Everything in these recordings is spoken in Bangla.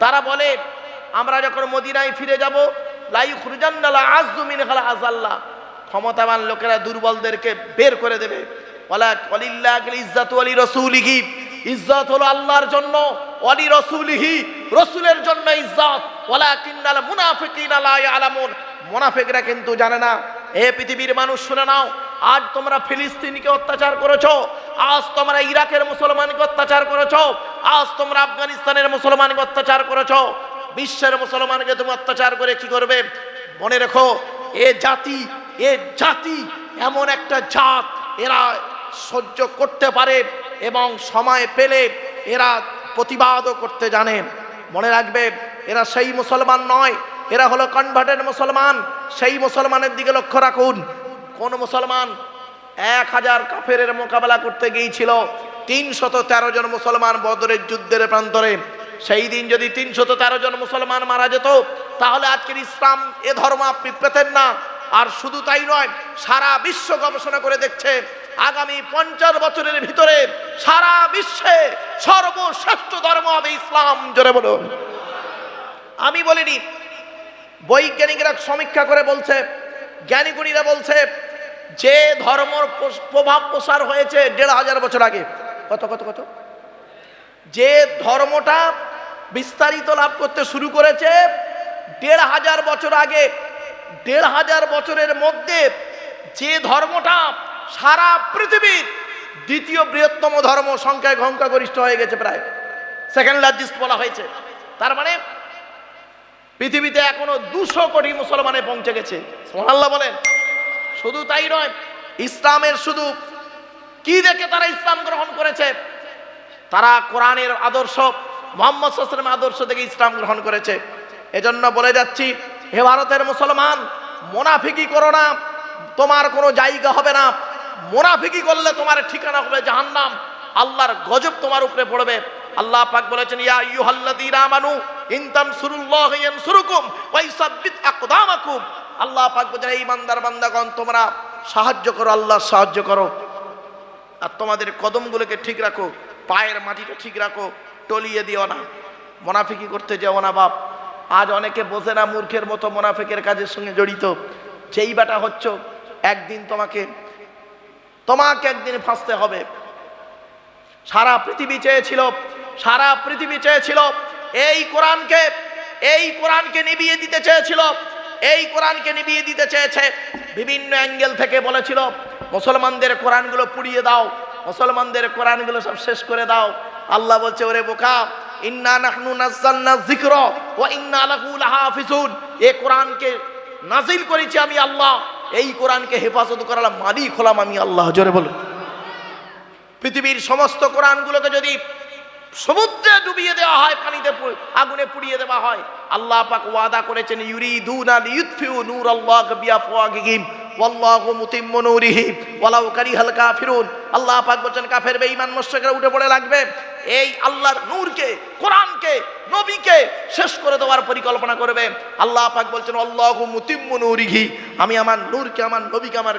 তারা বলে, আমরা যখন মদিনায় ফিরে যাব ক্ষমতাবান লোকেরা দুর্বলদেরকে বের করে দেবে। ইজ্জাতু ইজ্জত হলো আল্লাহর জন্য, ওয়ালি রাসূলিহি, রাসূলের জন্য ইজ্জত। ওয়ালাকিন্নাল মুনাফিকিনা লা ইয়ালামুন। মুনাফিকরা কিন্তু জানে না। এ পৃথিবীর মানুষ শুনে নাও আজ তোমরা ফিলিস্তিনকে অত্যাচার করেছ, আজ তোমরা ইরাকের মুসলমানকে অত্যাচার করেছ, আজ তোমরা আফগানিস্তানের মুসলমানকে অত্যাচার করেছ, বিশ্বের মুসলমানকে তুমি অত্যাচার করে কি করবে? মনে রেখো, এ জাতি এ জাতি এমন একটা জাত, এরা সহ্য করতে পারে এবং সময় পেলে এরা প্রতিবাদও করতে জানে। মনে রাখবে, এরা সেই মুসলমান নয়, এরা হলো কনভার্টেড মুসলমান। সেই মুসলমানের দিকে লক্ষ্য রাখুন। কোন মুসলমান এক হাজার কাফের মোকাবেলা করতে গিয়েছিল। তিনশত তেরো জন মুসলমান বদরের যুদ্ধের প্রান্তরে। সেই দিন যদি তিনশত তেরো জন মুসলমান মারা যেত, তাহলে আজকের ইসলাম এ ধর্ম আপনি পেতেন না। আর শুধু তাই নয়, সারা বিশ্ব গবেষণা করে দেখছে, আগামী পঞ্চাশ বছরের ভিতরে সারা বিশ্বে সর্বশ্রেষ্ঠ ধর্ম হবে ইসলাম, জোরে বলুন। আমি বলিনি, বৈজ্ঞানিকরা সমীক্ষা করে বলছে, জ্ঞানীগুণীরা বলছে যে ধর্মর প্রভাব প্রসার হয়েছে দেড় হাজার বছর আগে। কত কত কত? যে ধর্মটা বিস্তারিত লাভ করতে শুরু করেছে দেড় হাজার বছর আগে। দেড় হাজার বছরের মধ্যে যে ধর্মটা সারা পৃথিবীর দ্বিতীয় বৃহত্তম ধর্ম সংখ্যায় সংখ্যাগরিষ্ঠ হয়ে গেছে প্রায়। সেকেন্ড লার্জেস্ট বলা হয়েছে। তার মানে পৃথিবীতে এখনও দুশো কোটি মুসলমানে পৌঁছে গেছে। সোহাল্লাহ বলেন। শুধু তাই নয়, ইসলামের শুধু কি দেখে তারা ইসলাম গ্রহণ করেছে? তারা কোরআনের আদর্শ, মোহাম্মদ সাল্লামের আদর্শ থেকে ইসলাম গ্রহণ করেছে। এজন্য বলে যাচ্ছি, হে ভারতের মুসলমান মোনাফিকি করো না, তোমার কোনো জায়গা হবে না। মোনাফিকি করলে তোমার ঠিকানা হবে জাহান্নাম। আল্লাহর গজব তোমার উপরে পড়বে। আল্লাহ পাক বলেছেন, ইয়া আইয়ুহাল্লাযীনা আমানু, ইন তানসুরুল্লাহ ইয়ানসুরুকুম ওয়া ইউসাব্বিত আকদামাকুম। আল্লাহ পাক এই ইমানদার বান্দাগণ, তোমরা সাহায্য করো আল্লাহ সাহায্য করো। আর তোমাদের কদমগুলোকে ঠিক রাখো, পায়ের মাটিটা ঠিক রাখো, টলিয়ে দিও না। মোনাফিকি করতে যেও না, বাপ। আজ অনেকে বোঝে না মূর্খের মতো মোনাফিকের কাজের সঙ্গে জড়িত। যেই বেটা হচ্ছ, একদিন তোমাকে তোমাকে একদিন ফাঁসতে হবে। সারা পৃথিবী চেয়েছিল, সারা পৃথিবী চেয়েছিল, এই কোরআনকে এই কোরআনকে নিবিয়ে দিতে চেয়েছিল। এই কোরআনকে নিবিয়ে দিতে চেয়েছে। বিভিন্ন অ্যাঙ্গেল থেকে বলেছিল, মুসলমানদের কোরআনগুলো পুড়িয়ে দাও, মুসলমানদের কোরআনগুলো সব শেষ করে দাও। আল্লাহ বলছে, ওরে বোকা, ইন্না নাহনু নাযালনা যিকর ওয়া ইন্না লাহু লাহাফিজুন। এই কোরআনকে নাজিল করেছি আমি আল্লাহ। এই কোরআনকে হেফাজত করার মালিক হলাম আমি আল্লাহ। জোরে বলুন। পৃথিবীর সমস্ত কোরআনগুলোকে যদি সমুদ্রে ডুবিয়ে দেওয়া হয়, পানিতে আগুনে পুড়িয়ে দেওয়া হয়। আল্লাহ পাক ওয়াদা করেছেন, ইউরিদুনা লিইউতফিউ নূরাল্লাহ বিআফওয়াহিহিম, ওয়াল্লাহু মুতিম্মু নূরিহি, ওয়ালাউ কারিহাল কাফিরুন। আল্লাহ পাক বলেন কাফের, বেঈমান, মুশরিকরা উঠে পড়ে লাগবে। এই আল্লাহর নূরকে, কোরআনকে, নবীকে শেষ করে দেওয়ার পরিকল্পনা করবে। আল্লাহ পাক বলছেন আল্লাহু মুতিম্মু নূরিহি, আমি আমার নূরকে, আমার নবীকে, আমার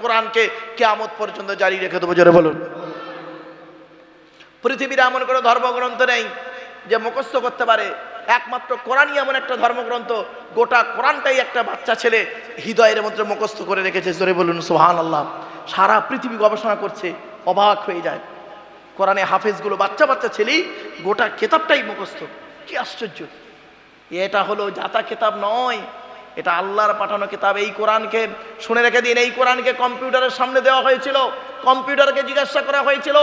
কোরআনকে কিয়ামত পর্যন্ত জারি রেখে দেবো। জোরে বলুন। পৃথিবীর এমন কোনো ধর্মগ্রন্থ নেই যে মুখস্থ করতে পারে। একমাত্র কোরআনই এমন একটা ধর্মগ্রন্থ, গোটা কোরআনটাই একটা বাচ্চা ছেলে হৃদয়ের মধ্যে মুখস্থ করে রেখেছে। জোরে বলুন সোহান আল্লাহ সারা পৃথিবী গবেষণা করছে, অবাক হয়ে যায়। কোরআনে হাফেজগুলো বাচ্চা বাচ্চা ছেলেই গোটা কেতাবটাই মুখস্থ। কি আশ্চর্য। এটা হলো জাতা কেতাব নয়, এটা আল্লাহর পাঠানো কিতাব। এই কোরআনকে শুনে রেখে দিন, এই কোরআনকে কম্পিউটারের সামনে দেওয়া হয়েছিল, কম্পিউটারকে জিজ্ঞাসা করা হয়েছিল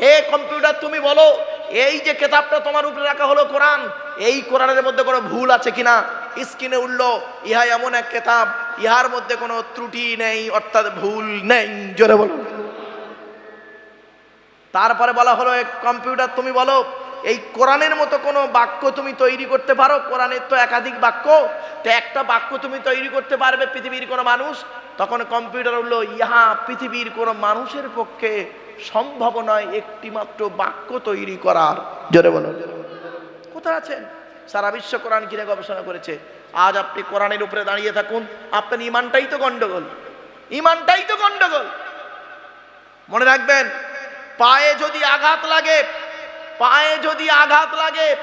হে কম্পিউটার, তুমি বলো, এই যে কেতাবটা তোমার উপরে রাখা হলো কোরআন, এই কোরআনের মধ্যে কোনো ভুল আছে কিনা? স্ক্রিনে উঠল, ইহা এমন এক কেতাব, ইহার মধ্যে কোনো ত্রুটি নেই, অর্থাৎ ভুল নেই, জোরে বলো। তারপরে বলা হলো, "এ কম্পিউটার, তুমি বলো, এই কোরআনের মতো কোনো বাক্য তুমি তৈরি করতে পারো? কোরআনের তো একাধিক বাক্য, তো একটা বাক্য তুমি তৈরি করতে পারবে পৃথিবীর কোনো মানুষ? তখন কম্পিউটার বলল ইহা পৃথিবীর কোনো মানুষের পক্ষে সম্ভব নয় একটি মাত্র বাক্য তৈরি করার। জোরে বলো কোথায় আছেন? সারা বিশ্ব কোরআন কিনে গবেষণা করেছে। আজ আপনি কোরআনের উপরে দাঁড়িয়ে থাকুন। আপনার ইমানটাই তো গন্ডগোল। ইমানটাই তো গন্ডগোল। মনে রাখবেন, পায়ে যদি আঘাত লাগে, পায়ে যদি আঘাত লাগে,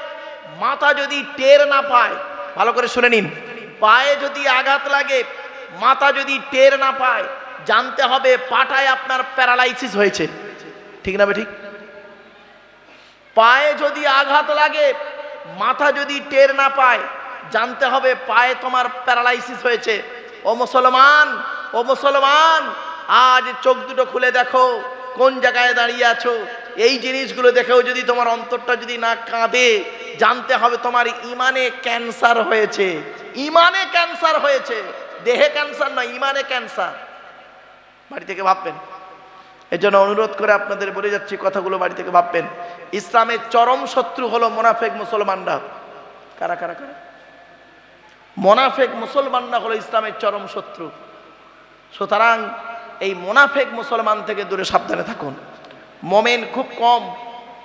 মাথা যদি টের না পায়, ভালো করে শুনে নিন। পায়ে যদি আঘাত লাগে, মাথা যদি টের না পায় জানতে হবে পাটায় আপনার প্যারালাইসিস হয়েছে। ঠিক না ঠিক পায়ে যদি আঘাত লাগে, মাথা যদি টের না পায়, জানতে হবে পায়ে তোমার প্যারালাইসিস হয়েছে। ও মুসলমান ও মুসলমান, আজ চোখ দুটো খুলে দেখো, কোন জায়গায় দাঁড়িয়ে আছো? এই জিনিসগুলো দেখেও যদি তোমার অন্তরটা যদি না কাঁদে, জানতে হবে তোমার ইমানে ক্যান্সার হয়েছে। ইমানে ক্যান্সার হয়েছে। দেহে ক্যান্সার নয়, ইমানে ক্যান্সার। বাড়ি থেকে ভাববেন। এর জন্য অনুরোধ করে আপনাদের বলে যাচ্ছি, কথাগুলো বাড়ি থেকে ভাববেন। ইসলামের চরম শত্রু হলো মোনাফেক মুসলমানরা। কারা কারা কারা? মোনাফেক মুসলমানরা হলো ইসলামের চরম শত্রু। সুতরাং এই মোনাফেক মুসলমান থেকে দূরে সাবধানে থাকুন। মোমেন খুব কম,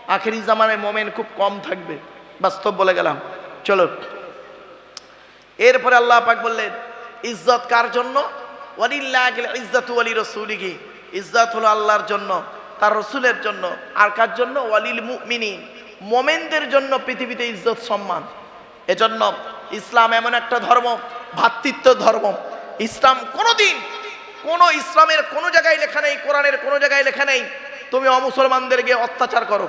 আখেরি জামানায় মোমেন খুব কম থাকবে। বাস্তব বলে গেলাম। চলো এরপরে আল্লাহ পাক বললেন, ইজ্জত কার জন্য? ওয়ালিল্লাহ ইজ্জত ওয়ালি রসুলিহি। ইজ্জত হলো আল্লাহর জন্য, তার রসুলের জন্য। আর কার জন্য? ওয়ালিল মুমিনিন। মোমেনদের জন্য পৃথিবীতে ইজ্জত সম্মান। এজন্য ইসলাম এমন একটা ধর্ম ভ্রাতৃত্ব ধর্ম। ইসলাম কোনোদিন কোন ইসলামের কোনো জায়গায় লেখা নেই, কোরআনের কোনো জায়গায় লেখা নেই, তুমি অমুসলমানদেরকে অত্যাচার করো।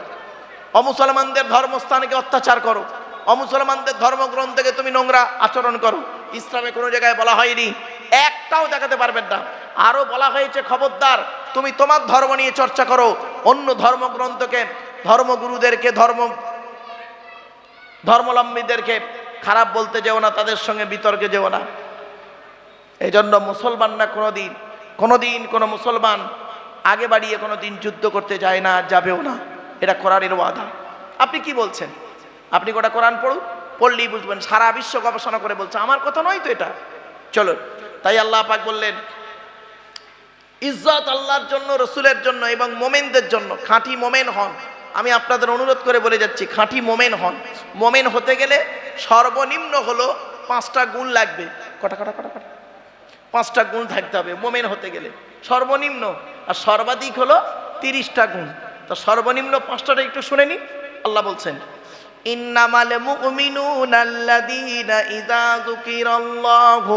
অমুসলমানদের ধর্মস্থানকে অত্যাচার করো। অমুসলমানদের ধর্মগ্রন্থকে তুমি নোংরা আচরণ করো। ইসলামে কোনো জায়গায় বলা হয়নি একটাও দেখাতে পারবেন না। আরও বলা হয়েছে, খবরদার, তুমি তোমার ধর্ম নিয়ে চর্চা করো। অন্য ধর্মগ্রন্থকে, ধর্মগুরুদেরকে, ধর্ম, ধর্মলম্বীদেরকে খারাপ বলতে যেও না, তাদের সঙ্গে বিতর্কে যেও না। এই জন্য মুসলমান না কোনোদিন কোনোদিন কোনো মুসলমান আগে বাড়িয়ে কোনো দিন যুদ্ধ করতে যায় না, যাবেও না। এটা কোরআনের ওয়াদা। আপনি কি বলছেন? আপনি গোটা কোরআন পড়ুন? পড়লেই বুঝবেন। সারা বিশ্ব গবেষণা করে বলছে, আমার কথা নয় তো এটা? চলো তাই আল্লাহ পাক বললেন, ইজ্জত আল্লাহর জন্য, রসুলের জন্য এবং মোমেনদের জন্য, খাঁটি মোমেন হন। আমি আপনাদের অনুরোধ করে বলে যাচ্ছি, খাঁটি মোমেন হন। মোমেন হতে গেলে সর্বনিম্ন হলো পাঁচটা গুণ লাগবে। কটা কটা কটা কটা? পাঁচটা গুণ থাকতে হবে মোমেন হতে গেলে। সর্বনিম্ন আর সর্বাধিক হলো তিরিশটা গুণ। তো সর্বনিম্ন পাঁচটাটা একটু শুনে নি আল্লাহ বলছেন, ইন্নামাল মুমিনুনা আল্লাযীনা ইযা যুকিরাল্লাহু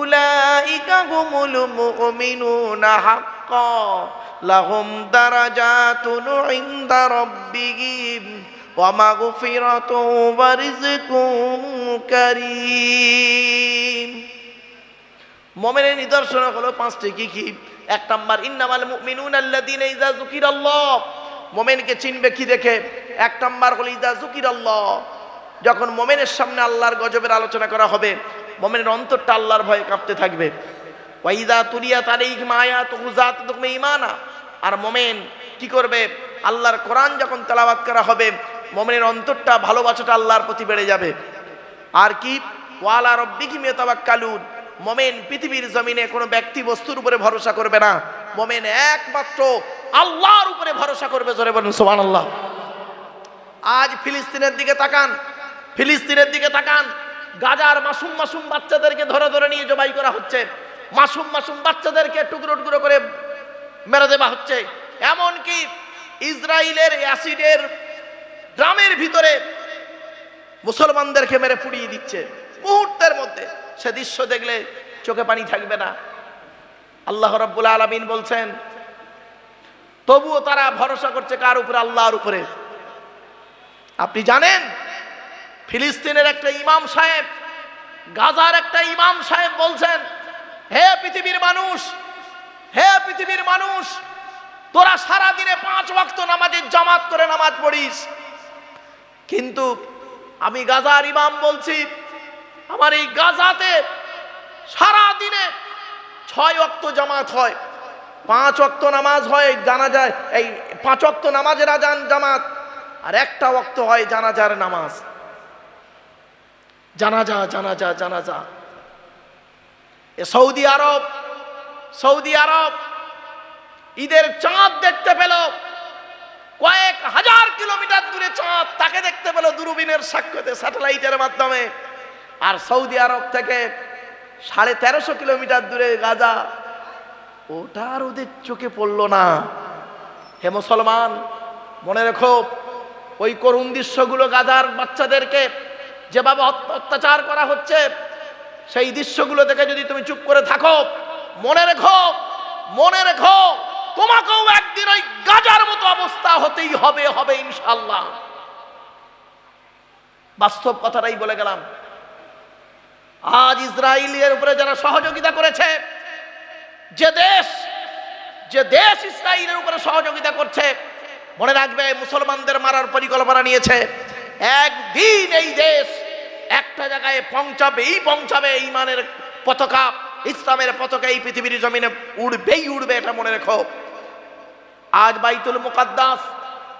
উলাইকা হুমুল মুমিনুনা হাক্কা, লাহুম দারাজাতুন ইনদা রাব্বিহিম, ওয়া মাগফিরাতু ওয়া রিজকুম কারীম। মুমিনের নিদর্শন হলো পাঁচটি কি কি? এক নাম্বার, ইন্নামাল মুমিনুনা আল্লাযীনা ইযা যুকিরাল্লাহ। মোমেনকে চিনবে কি দেখে? এক নাম্বার হলো ইজা জুকির আল্লাহ যখন মোমেনের সামনে আল্লাহর গজবের আলোচনা করা হবে মোমেনের অন্তরটা আল্লাহর ভয়ে কাঁপতে থাকবে। ওয়াইদা তুলিয়া তালাইহিম আয়াতুহু যাতুকুম ঈমানা। আর মোমেন কি করবে? আল্লাহর কোরআন যখন তেলাওয়াত করা হবে, মোমেনের অন্তরটা, ভালোবাসাটা আল্লাহর প্রতি বেড়ে যাবে। আর কি? ওয়ালা রব্বিহিম ইয়াতাওয়াক্কালুন। মোমেন পৃথিবীর জমিনে কোনো ব্যক্তি বস্তুর উপরে ভরসা করবে না। মোমেন একমাত্র আল্লাহর উপরে ভরসা করবে, জোরে বলেন আল্লাহ আজ ফিলিস্তিনের দিকে তাকান। ফিলিস্তিনের দিকে তাকান। গাজার মাসুম মাসুম বাচ্চাদেরকে ধরে ধরে নিয়ে জবাই করা হচ্ছে। মাসুম মাসুম বাচ্চাদেরকে টুকরো টুকরো করে মেরে দেওয়া হচ্ছে। এমনকি ইসরায়েলের অ্যাসিডের ড্রামের ভিতরে মুসলমানদেরকে মেরে পুড়িয়ে দিচ্ছে। মুহূর্তের মধ্যে সে দৃশ্য দেখলে চোখে পানি থাকবে না। আল্লাহ রাব্বুল আলামিন বলছেন, তবুও তারা ভরসা করছে কার উপরে? আল্লাহর উপরে। আপনি জানেন ফিলিস্তিনের একটা ইমাম সাহেব, গাজার একটা ইমাম সাহেব বলছেন, হে পৃথিবীর মানুষ, হে পৃথিবীর মানুষ, তোরা সারা দিনে পাঁচ ওয়াক্ত নামাজের জামাত করে নামাজ পড়িস। কিন্তু আমি গাজার ইমাম বলছি, আমার এই গাজাতে সারা দিনে ছয় ওয়াক্ত জামাত হয়। পাঁচ অক্ত নামাজ হয়, জানা যায়, এই পাঁচ অক্ত নামাজের আজান জামাত, আর একটা অক্ত হয় জানাজার নামাজ। জানাজা জানাজা জানাজা। এ সৌদি আরব সৌদি আরব, ঈদের চাঁদ দেখতে পেল। কয়েক হাজার কিলোমিটার দূরে চাঁদ, তাকে দেখতে পেল দূরবীনের সাক্ষ্যতে স্যাটেলাইটের মাধ্যমে। আর সৌদি আরব থেকে সাড়ে তেরোশো কিলোমিটার দূরে গাজা, ওটা আর ওদের চোখে পড়ল না। হে মুসলমান, মনে রেখো, ওই করুণ দৃশ্যগুলো গাজার বাচ্চাদেরকে যেভাবে অত- অত্যাচার করা হচ্ছে, সেই দৃশ্যগুলো দেখে যদি তুমি চুপ করে থাকো, মনে রেখো মনে রেখো, তোমাকেও একদিন ওই গাজার মতো অবস্থা হতেই হবে হবে ইনশাল্লাহ বাস্তব কথাটাই বলে গেলাম। আজ ইসরায়েলের উপরে যারা সহযোগিতা করেছে, যে দেশ যে দেশ ইসরায়েলের উপরে সহযোগিতা করছে, মনে রাখবে, মুসলমানদের মারার পরিকল্পনা নিয়েছে। একদিন এই দেশ একটা জায়গায় পৌঁছাবেই পৌঁছাবে ইমানের পতাকা, ইসলামের পতাকা এই পৃথিবীর জমিনে উড়বেই উড়বে এটা মনে রেখো। আজ বাইতুল মুকাদ্দাস,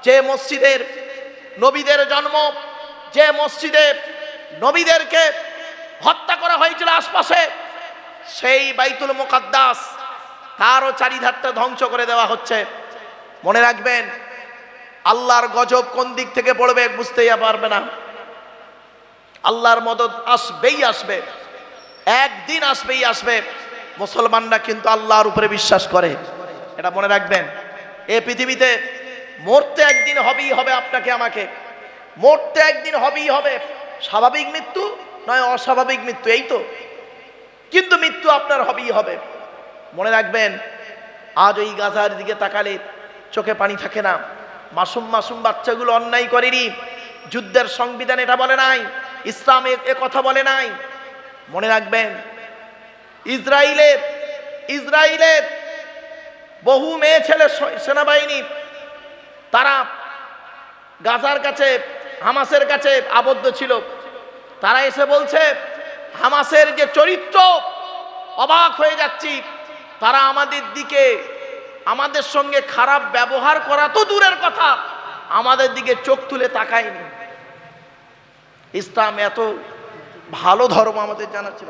যে মসজিদের নবীদের জন্ম, যে মসজিদে নবীদেরকে হত্যা করা হয়েছিল আশপাশে, সেই বাইতুল মুকাদ্দাস তারও চারিধারটা ধ্বংস করে দেওয়া হচ্ছে। মনে রাখবেন, আল্লাহর গজব কোন দিক থেকে পড়বে বুঝতেই পারবে না। আল্লাহর মদত আসবেই আসবে। একদিন আসবেই আসবে। মুসলমানরা কিন্তু আল্লাহর উপরে বিশ্বাস করে। এটা মনে রাখবেন। এ পৃথিবীতে মরতে একদিন হবেই হবে আপনাকে, আমাকে। মরতে একদিন হবেই হবে। স্বাভাবিক মৃত্যু নয়, অস্বাভাবিক মৃত্যু, এই তো। কিন্তু মৃত্যু আপনার হবেই হবে। মনে রাখবেন, আজ ওই গাজার দিকে তাকালে চোখে পানি থাকে না। মাসুম মাসুম বাচ্চাগুলো অন্যায় করেনি। যুদ্ধের সংবিধান এটা বলে নাই। ইসলাম এ- কথা বলে নাই। মনে রাখবেন ইসরায়েলের ইসরায়েলের বহু মেয়ে ছেলে সেনাবাহিনী, তারা গাজার কাছে, হামাসের কাছে আবদ্ধ ছিল। তারা এসে বলছে, হামাসের যে চরিত্র, অবাক হয়ে যাচ্ছি। তারা আমাদের দিকে, আমাদের সঙ্গে খারাপ ব্যবহার করা তো দূরের কথা, আমাদের দিকে চোখ তুলে তাকায়নি। ইসলাম এত ভালো ধর্ম আমাদের জানা ছিল।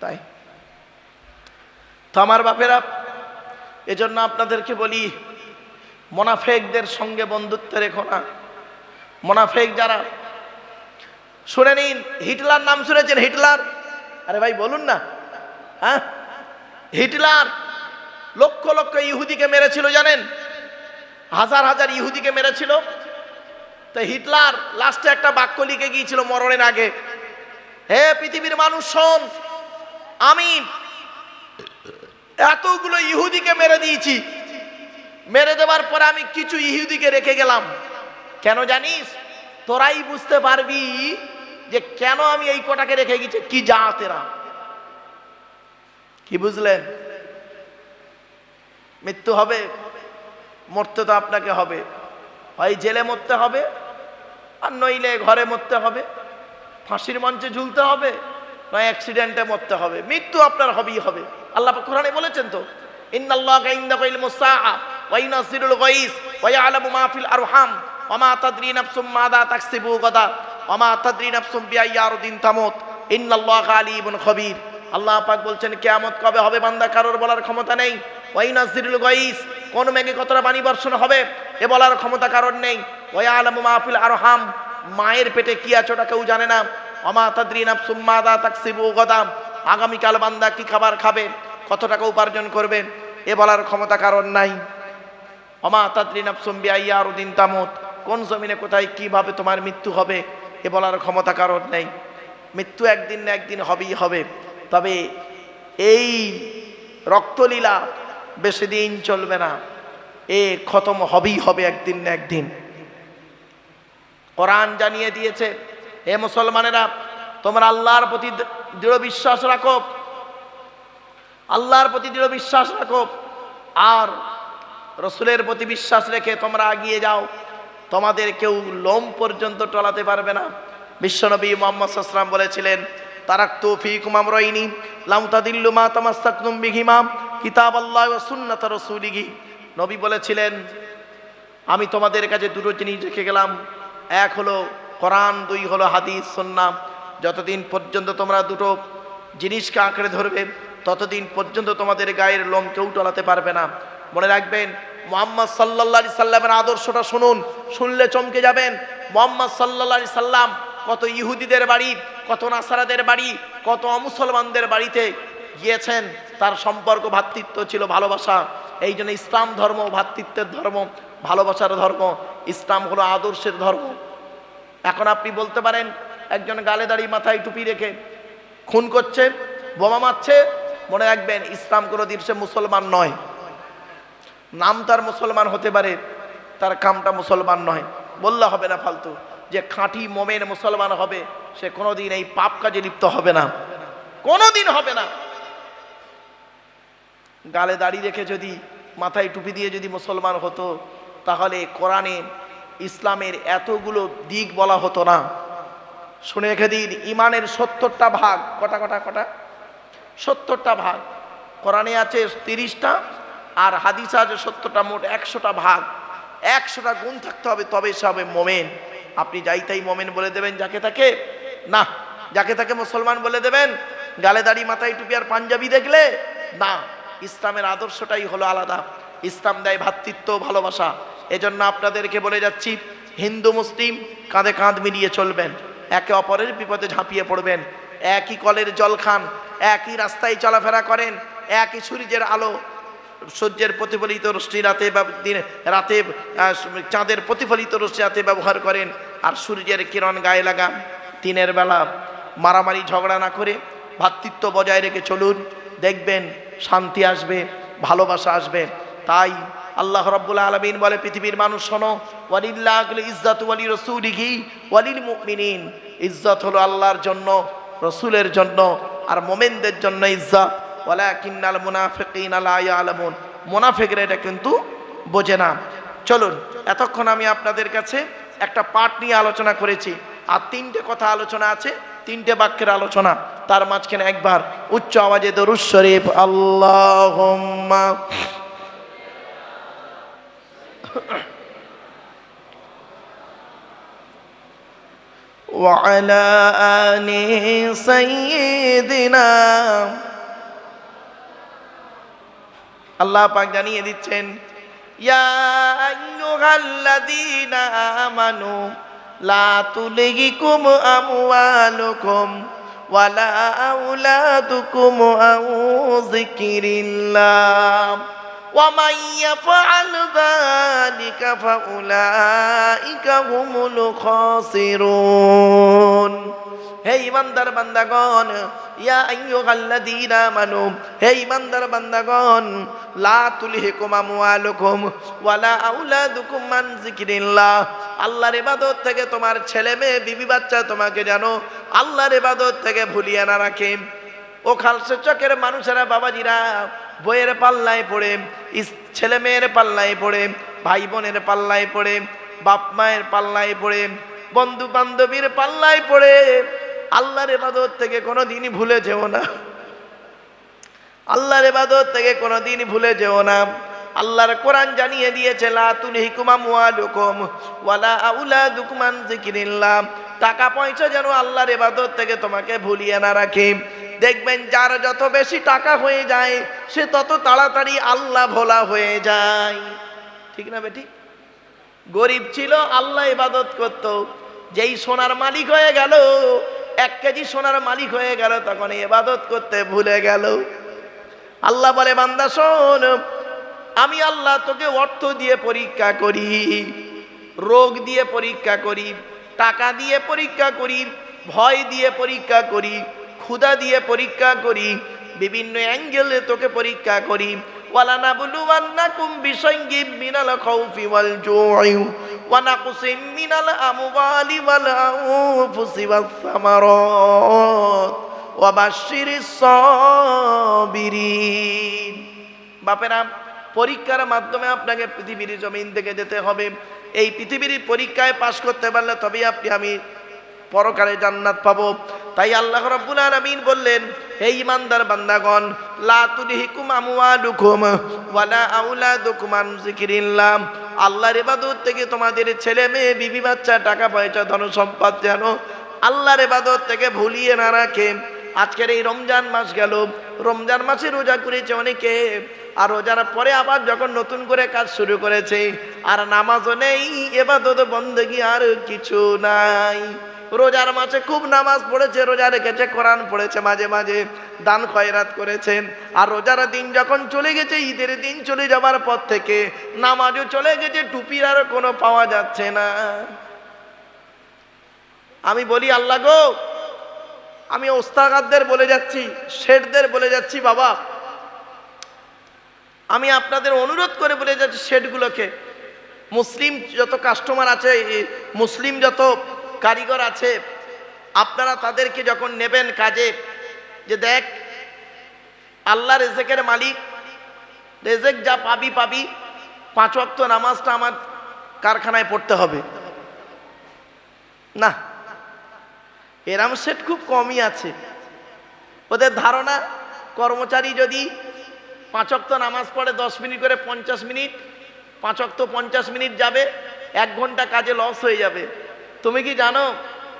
তাই। তো আমার বাপেরা, এজন্য আপনাদেরকে বলি, মোনাফেকদের সঙ্গে বন্ধুত্ব রেখো না। মোনাফেক যারা, শুনে নিন, হিটলার নাম শুনেছেন হিটলার? আরে ভাই, বলুন না। হ্যাঁ? হিটলার লক্ষ লক্ষ ইহুদিকে মেরেছিল, জানেন? হাজার হাজার ইহুদিকে মেরেছিল। তো হিটলার লাস্টে একটা বাক্য লিখে গিয়েছিল মরণের আগে। হে পৃথিবীর মানুষ, শোন, আমি এতগুলো ইহুদিকে মেরে দিয়েছি। মেরে দেওয়ার পরে আমি কিছু ইহুদিকে রেখে গেলাম। কেন জানিস? তোরাই বুঝতে পারবি যে কেন আমি এই কটাকে রেখে গেছি, কি জাতেরা। কি বুঝলেন? মৃত্যু হবে মরতে তো আপনাকে হবে। হয় জেলে মরতে হবে, আর নইলে ঘরে মরতে হবে। ফাঁসির মঞ্চে ঝুলতে হবে নয় অ্যাক্সিডেন্টে মরতে হবে। মৃত্যু আপনার হবেই হবে। আল্লাহ কোরআনে বলেছেন তো, ইন্নাল্লাহা ইনদাহু ইলমুস সাআ ওয়া ইউনাজ্জিলুল গায়স ওয়া ইয়ালামু মা ফিল আরহাম ওয়া মা তাদরি নাফসুম মাযা তাকসিবু আল্লাহ পাক বলছেন, কিয়ামত কবে হবে বান্দা? কারোর বলার ক্ষমতা নেই। ওয়া ইউনাজ্জিলুল গায়স কোন মেঘে কতটা পানি বর্ষণ হবে এ বলার ক্ষমতা কারণ নেই। ওয়া ইয়ালামু মাফিল আরহাম, মায়ের পেটে কি আছে ওটা কেউ জানে না। অমা তাদ্রি নাফসুম মাদা তাকসিবু গদাম, আগামীকাল বান্দা কি খাবার খাবে কত টাকা উপার্জন করবে, এ বলার ক্ষমতা কারণ নাই। অমা তাদ্রি নাফসুম বিআইয়া দিন তামত, কোন জমিনে কোথায় কীভাবে তোমার মৃত্যু হবে, এ বলার ক্ষমতা কারণ নেই। মৃত্যু একদিন না একদিন হবেই হবে, তবে এই রক্তলীলা বেশি দিন চলবে না। এ খতম হবেই হবে একদিন না একদিন। কোরআন জানিয়ে দিয়েছে, হে মুসলমানেরা, তোমরা আল্লাহর প্রতি দৃঢ় বিশ্বাস রাখো। আল্লাহর প্রতি দৃঢ় বিশ্বাস রাখো। আর রসুলের প্রতি বিশ্বাস রেখে তোমরা এগিয়ে যাও। তোমাদের কেউ লোম পর্যন্ত টলাতে পারবে না। বিশ্বনবী মোহাম্মদ সাসলাম বলেছিলেন মা নবী বলেছিলেন, আমি তোমাদের কাছে দুটো জিনিস রেখে গেলাম। এক হলো কোরআন, দুই হলো হাদিস সন্না যতদিন পর্যন্ত তোমরা দুটো জিনিসকে আঁকড়ে ধরবে, ততদিন পর্যন্ত তোমাদের গায়ের লোম কেউ টলাতে পারবে না। মনে রাখবেন, মোহাম্মদ সাল্লা সাল্লামের আদর্শটা শুনুন, শুনলে চমকে যাবেন। মোহাম্মদ সাল্লা সাল্লাম কত ইহুদিদের বাড়ি কত নাসারাদের বাড়ি, কত অমুসলমানদের বাড়িতে গিয়েছেন, তার সম্পর্ক ভ্রাতৃত্ব ছিল ভালোবাসা। এই জন্য ইসলাম ধর্ম ভ্রাতৃত্বের ধর্ম, ভালোবাসার ধর্ম, ইসলাম হলো আদর্শের ধর্ম। এখন আপনি বলতে পারেন, একজন গালে দাঁড়িয়ে মাথায় টুপি রেখে খুন করছে, বোমা মারছে, মনে রাখবেন ইসলাম কোনো দিন সে মুসলমান নয়। নাম তার মুসলমান হতে পারে, তার কামটা মুসলমান নয়। বললে হবে না ফালতু। যে খাঁটি মোমেন মুসলমান হবে, সে কোনোদিন এই পাপ কাজে লিপ্ত হবে না। কোনোদিন হবে না। গালে দাড়ি রেখে যদি, মাথায় টুপি দিয়ে যদি মুসলমান হতো, তাহলে কোরআনে ইসলামের এতগুলো দিক বলা হতো না। শুনে রেখে দিন, ইমানের সত্তরটা ভাগ, কটা কটা কটা? সত্তরটা ভাগ। কোরআনে আছে তিরিশটা, আর হাদিসা আছে সত্তরটা, মোট একশোটা ভাগ। একশোটা গুণ থাকতে হবে তবে সে হবে মোমেন। আপনি যাই তাই মোমেন বলে দেবেন, যাকে তাকে? না, যাকে তাকে মুসলমান বলে দেবেন? গালে দাড়ি, মাথায় টুপি আর পাঞ্জাবি দেখলে? না, ইসলামের আদর্শটাই হলো আলাদা। ইসলাম দেয় ভ্রাতৃত্ব ভালোবাসা। এজন্য আপনাদেরকে বলে যাচ্ছি, হিন্দু, মুসলিম, কাঁধে কাঁধ মিলিয়ে চলবেন। একে অপরের বিপদে ঝাঁপিয়ে পড়বেন। একই কলের জল খান একই রাস্তায় চলাফেরা করেন, একই সূর্যের আলো সূর্যের প্রতিফলিত রশ্মি রাতে বা দিনে রাতে চাঁদের প্রতিফলিত রশ্মি রাতে ব্যবহার করেন, আর সূর্যের কিরণ গায়ে লাগান। দিনের বেলা মারামারি ঝগড়া না করে ভ্রাতৃত্ব বজায় রেখে চলুন, দেখবেন শান্তি আসবে, ভালোবাসা আসবে। তাই আল্লাহ রব্বুল আলমিন বলে, পৃথিবীর মানুষ শোনো ওয়ালিল্লাহ ইজ্জাত ওয়ালি রসুলিহি ওয়ালিল মুমিনিন। ইজ্জত হলো আল্লাহর জন্য, রসুলের জন্য, আর মোমেনদের জন্য ইজ্জত। ওয়ালাকিন্নাল মুনাফিকিন লা ইয়ালামুন মুনাফিকরা এটা কিন্তু বোঝে না চলুন এতক্ষণ আমি আপনাদের কাছে একটা পাঠ নিয়ে আলোচনা করেছি আর তিনটে কথা আলোচনা আছে তিনটে বাক্যের আলোচনা তার মাঝখানে একবার উচ্চ আওয়াজে দরুদ শরীফ আল্লাহ وعلى آل سيدنا আল্লাহ পাক জানিয়ে দিচ্ছেন ওয়ালা আওলাদুকুম আন যিকিরিল্লাহ। ومن يفعل ذلك فأولئك هم الخاسرون হে ইমানদার বান্দাগণ ইয়া আইয়ুহাল্লাযীনা আমানু হে ইমানদার বান্দাগণ লা তুলহিকুম আমওয়ালুকুম ওয়ালা আওলাদুকুম মান যিকরিল্লাহ আল্লাহর ইবাদত থেকে তোমার ছেলে মেয়ে বিবি বাচ্চা তোমাকে জানো আল্লাহর ইবাদত থেকে ভুলিয়ে না রাখে ও খালসে চকের মানুষেরা বাবাজিরা, বইয়ের পাল্লায় পড়ে ছেলে মেয়ের পাল্লায় পড়ে, ভাই বোনের পাল্লায় পড়ে, বাপ মায়ের পাল্লায় পড়ে, বন্ধু বান্ধবীর পাল্লায় পড়ে, আল্লাহর এবাদত থেকে কোনো দিনই ভুলে যেও না। আল্লাহর এবাদত থেকে কোনো দিন ভুলে যেও না। আল্লাহর কোরআন জানিয়ে দিয়েছে, লা তুলহিকুমা মুআলুকুম ওয়ালা আউলাদুকুম আন যিকরিল্লাহ। টাকা পয়সা যেন আল্লাহর এবাদত থেকে তোমাকে ভুলিয়ে না রাখে। দেখবেন যার যত বেশি টাকা হয়ে যায়, সে তত তাড়াতাড়ি আল্লাহ ভোলা হয়ে যায়। ঠিক না বেটি? গরিব ছিল, আল্লাহ ইবাদত করত। যেই সোনার মালিক হয়ে গেল, এক কেজি সোনার মালিক হয়ে গেল, তখন ইবাদত করতে ভুলে গেল। আল্লাহ বলে, বান্দা, শোন, আমি আল্লাহ তোকে অর্থ দিয়ে পরীক্ষা করি, রোগ দিয়ে পরীক্ষা করি, টাকা দিয়ে পরীক্ষা করি, ভয় দিয়ে পরীক্ষা করি। ক্ষুধা দিয়ে পরীক্ষা করি, বিভিন্ন অ্যাঙ্গেলে তোকে পরীক্ষা করি। সাবিরিন। বাপেরা, পরীক্ষার মাধ্যমে আপনাকে পৃথিবীর জমিন থেকে যেতে হবে। এই পৃথিবীর পরীক্ষায় পাশ করতে পারলে তবেই আপনি আমি পরকালে জান্নাত পাবো। তাই আল্লাহ রাব্বুল আলামিন বললেন, হে ইমানদার বান্দাগণ, লা তুলহিকুম ওয়ালা আউলাদুকুম আন যিকরিল্লাহ। আল্লাহর ইবাদত থেকে তোমাদের ছেলে মেয়ে, বিবি বাচ্চা, টাকা পয়সা, ধন সম্পদ যেন আল্লাহর ইবাদত থেকে ভুলিয়ে না রাখে। আজকের এই রমজান মাস গেল, রমজান মাসে রোজা করেছে অনেকে, আর রোজার পরে আবার যখন নতুন করে কাজ শুরু করেছে, আর নামাজও নেই, এবাদত বন্দগি আর কিছু নাই। রোজার মাসে খুব নামাজ পড়েছে, রোজা রেখেছে, কোরআন পড়েছে, মাঝে মাঝে দান খয়রাত করেছেন। আর রোজার দিন যখন চলে গেছে, ঈদের দিন চলে যাবার পর থেকে নামাজও চলে গেছে, টুপির আর কোনো পাওয়া যাচ্ছে না। আমি বলি, আল্লাহ গো, আমি ওস্তাগাদদের বলে যাচ্ছি, শেঠদের বলে যাচ্ছি, বাবা, আমি আপনাদের অনুরোধ করে বলে যাচ্ছি শেঠগুলোকে। মুসলিম যত কাস্টমার আছে মুসলিম যত কারিগর আছে, আপনারা তাদেরকে যখন নেবেন কাজে, যে দেখ, আল্লাহ রেজেকের মালিক, রেজেক যা পাবি পাবি, পাঁচ ওয়াক্ত নামাজটা আমার কারখানায় পড়তে হবে। না, এরাম সেট খুব কমই আছে। ওদের ধারণা, কর্মচারী যদি পাঁচ পাঁচক্ত নামাজ পড়ে দশ মিনিট করে পঞ্চাশ মিনিট, পাঁচ পাঁচক্ত পঞ্চাশ মিনিট যাবে, এক ঘণ্টা কাজে লস হয়ে যাবে। তুমি কি জানো?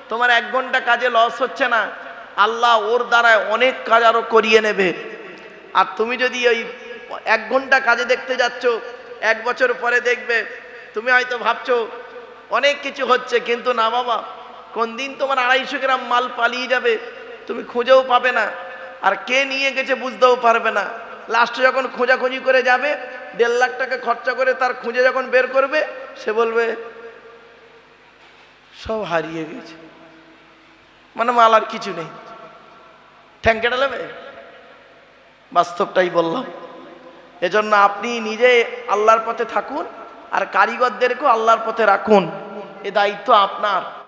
তোমার এক ঘণ্টা কাজে লস হচ্ছে না। আল্লাহ ওর দ্বারায় অনেক কাজ আরও করিয়ে নেবে। আর তুমি যদি ওই এক ঘণ্টা কাজে দেখতে যাচ্ছ, এক বছর পরে দেখবে, তুমি হয়তো ভাবছ, অনেক কিছু হচ্ছে, কিন্তু না বাবা, কোন দিন তোমার আড়াইশো গ্রাম মাল পালিয়ে যাবে, তুমি খুঁজেও পাবে না। আর কে নিয়ে গেছে বুঝতেও পারবে না। লাস্টে যখন খোঁজাখুঁজি করে যাবে, দেড় লাখ টাকা খরচা করে তার খুঁজে যখন বের করবে, সে বলবে সব হারিয়ে গেছে। মানে মাল আর কিছু নেই। ঠ্যাং কেটে নেবে? বাস্তবটাই বললাম। এজন্য আপনি নিজে আল্লাহর পথে থাকুন আর কারিগরদেরকেও আল্লাহর পথে রাখুন। এ দায়িত্ব আপনার।